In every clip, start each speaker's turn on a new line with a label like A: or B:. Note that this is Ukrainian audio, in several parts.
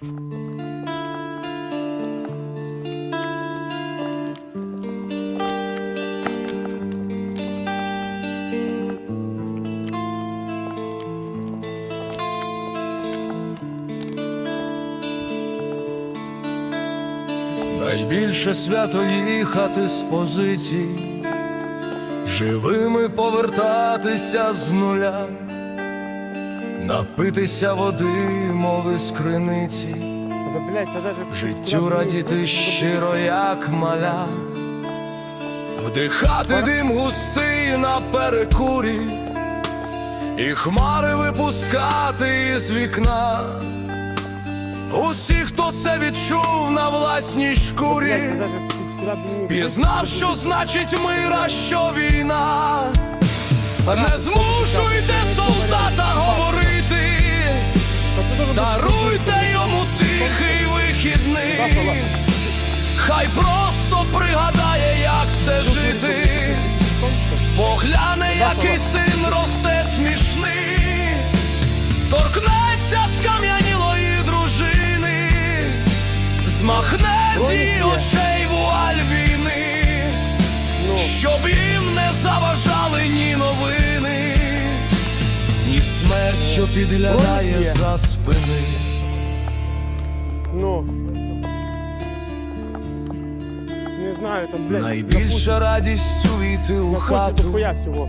A: Найбільше свято їхати з позицій, живими повертатися з нуля, напитися води, мови з криниці,
B: Да, блядь, та даже...
A: життю радіти щиро, як маля, вдихати дим густий на перекурі, і хмари випускати із вікна. Усі, хто це відчув на власній шкурі. Пізнав, що значить мир, а що війна. Не змушуйте солдата Хай просто пригадає, як це жити. Погляне, який син росте смішний, торкнеться скам'янілої дружини, змахне з її очей вуаль війни,
B: Ну,
A: щоб їм не заважали ні новини, ні смерть, що підглядає за спини.
B: Знаю, там, блядь...
A: Найбільша радість увійти у хату.
B: дохуя всього.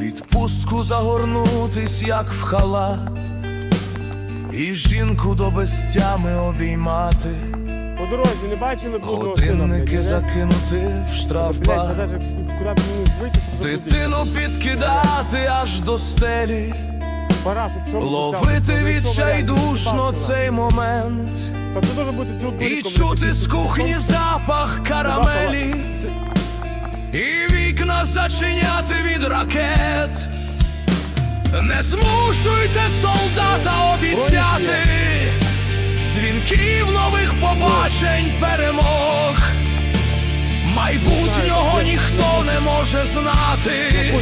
A: Відпустку загорнутись, як в халат, і жінку до безтями обіймати,
B: По дорозі не бачили блудного сина,
A: годинники закинути в
B: Блядь,
A: штрафбат,
B: даже куди б мені вийти, щоб забути.
A: дитину підкидати аж до стелі,
B: Пора, щоб чорт
A: ловити відчайдушно цей момент,
B: Та це дуже бути тут
A: і чути з кухні запах карамелі. І вікна зачиняти від ракет. Не змушуйте солдата обіцяти дзвінків нових побачень перемог. Майбутнього ніхто не може знати.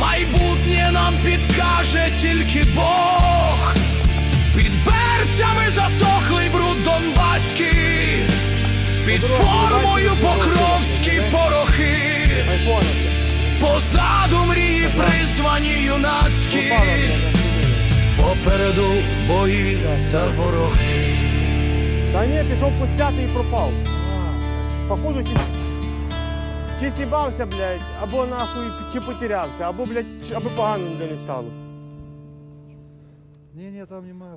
A: Майбутнє нам підкаже під формою покровські порохи,
B: Айфона.
A: позаду мрії призвані юнацькі,
B: Попала, блядь,
A: попереду бої та вороги.
B: Та ні, пішов пустяти і пропав. Походу, чи, чи сібався, блядь, або нахуй чи потерявся, або, блядь, чи- аби погано ніде не стало.
C: Ні, ні, там немає.